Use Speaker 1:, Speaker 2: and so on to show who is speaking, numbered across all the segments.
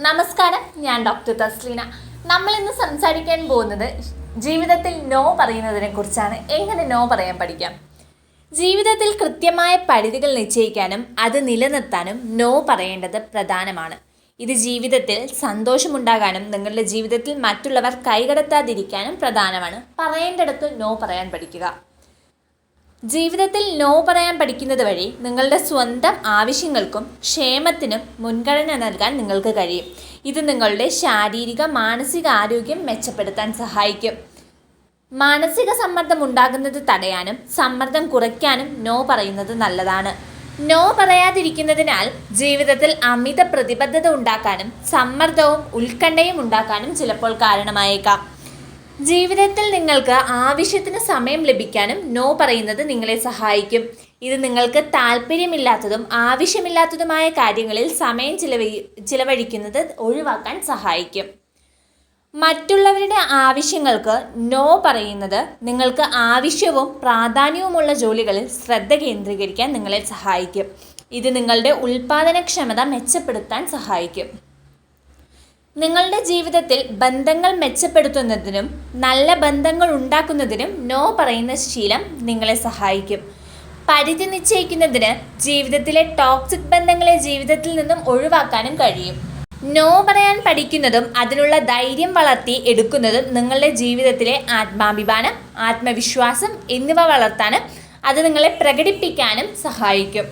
Speaker 1: നമസ്കാരം ഞാൻ ഡോക്ടർ തസ്ലീന. നമ്മൾ ഇന്ന് സംസാരിക്കാൻ പോകുന്നത് ജീവിതത്തിൽ നോ പറയുന്നതിനെ കുറിച്ചാണ്. എങ്ങനെ നോ പറയാൻ പഠിക്കാം? ജീവിതത്തിൽ കൃത്യമായ പരിധികൾ നിശ്ചയിക്കാനും അത് നിലനിർത്താനും നോ പറയേണ്ടത് പ്രധാനമാണ്. ഇത് ജീവിതത്തിൽ സന്തോഷമുണ്ടാകാനും നിങ്ങളുടെ ജീവിതത്തിൽ മറ്റുള്ളവർ കൈകടത്താതിരിക്കാനും പ്രധാനമാണ്. പറയേണ്ടിടത്ത് നോ പറയാൻ പഠിക്കുക. ജീവിതത്തിൽ നോ പറയാൻ പഠിക്കുന്നത് വഴി നിങ്ങളുടെ സ്വന്തം ആവശ്യങ്ങൾക്കും ക്ഷേമത്തിനും മുൻഗണന നൽകാൻ നിങ്ങൾക്ക് കഴിയും. ഇത് നിങ്ങളുടെ ശാരീരിക മാനസിക ആരോഗ്യം മെച്ചപ്പെടുത്താൻ സഹായിക്കും. മാനസിക സമ്മർദ്ദം ഉണ്ടാകുന്നത് തടയാനും സമ്മർദ്ദം കുറയ്ക്കാനും നോ പറയുന്നത് നല്ലതാണ്. നോ പറയാതിരിക്കുന്നതിനാൽ ജീവിതത്തിൽ അമിത പ്രതിബദ്ധത ഉണ്ടാക്കാനും സമ്മർദ്ദവും ഉത്കണ്ഠയും ഉണ്ടാക്കാനും ചിലപ്പോൾ കാരണമായേക്കാം. ജീവിതത്തിൽ നിങ്ങൾക്ക് ആവശ്യത്തിന് സമയം ലഭിക്കാനും നോ പറയുന്നത് നിങ്ങളെ സഹായിക്കും. ഇത് നിങ്ങൾക്ക് താല്പര്യമില്ലാത്തതും ആവശ്യമില്ലാത്തതുമായ കാര്യങ്ങളിൽ സമയം ചിലവഴി ചിലവഴിക്കുന്നത് ഒഴിവാക്കാൻ സഹായിക്കും. മറ്റുള്ളവരുടെ ആവശ്യങ്ങൾക്ക് നോ പറയുന്നത് നിങ്ങൾക്ക് ആവശ്യവും പ്രാധാന്യവുമുള്ള ജോലികളിൽ ശ്രദ്ധ കേന്ദ്രീകരിക്കാൻ നിങ്ങളെ സഹായിക്കും. ഇത് നിങ്ങളുടെ ഉൽപാദനക്ഷമത മെച്ചപ്പെടുത്താൻ സഹായിക്കും. നിങ്ങളുടെ ജീവിതത്തിൽ ബന്ധങ്ങൾ മെച്ചപ്പെടുത്തുന്നതിനും നല്ല ബന്ധങ്ങൾ ഉണ്ടാക്കുന്നതിനും നോ പറയുന്ന ശീലം നിങ്ങളെ സഹായിക്കും. പരിധി നിശ്ചയിക്കുന്നതിന് ജീവിതത്തിലെ ടോക്സിക് ബന്ധങ്ങളെ ജീവിതത്തിൽ നിന്നും ഒഴിവാക്കാനും കഴിയും. നോ പറയാൻ പഠിക്കുന്നതും അതിനുള്ള ധൈര്യം വളർത്തി എടുക്കുന്നതും നിങ്ങളുടെ ജീവിതത്തിലെ ആത്മാഭിമാനം ആത്മവിശ്വാസം എന്നിവ വളർത്താനും അത് നിങ്ങളെ പ്രകടിപ്പിക്കാനും സഹായിക്കും.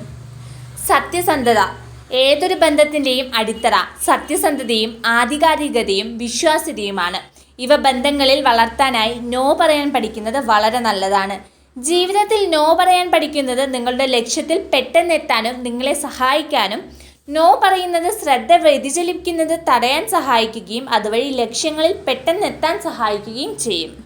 Speaker 1: സത്യസന്ധത ഏതൊരു ബന്ധത്തിന്റെയും അടിത്തറ സത്യസന്ധതയും ആധികാരികതയും വിശ്വാസ്യതയുമാണ്. ഇവ ബന്ധങ്ങളിൽ വളർത്താനായി നോ പറയാൻ പഠിക്കുന്നത് വളരെ നല്ലതാണ്. ജീവിതത്തിൽ നോ പറയാൻ പഠിക്കുന്നത് നിങ്ങളുടെ ലക്ഷ്യത്തിൽ പെട്ടെന്നെത്താനും നിങ്ങളെ സഹായിക്കാനും നോ പറയുന്നത് ശ്രദ്ധ വ്യതിചലിപ്പിക്കുന്നത് തടയാൻ സഹായിക്കുകയും അതുവഴി ലക്ഷ്യങ്ങളിൽ പെട്ടെന്നെത്താൻ സഹായിക്കുകയും ചെയ്യും.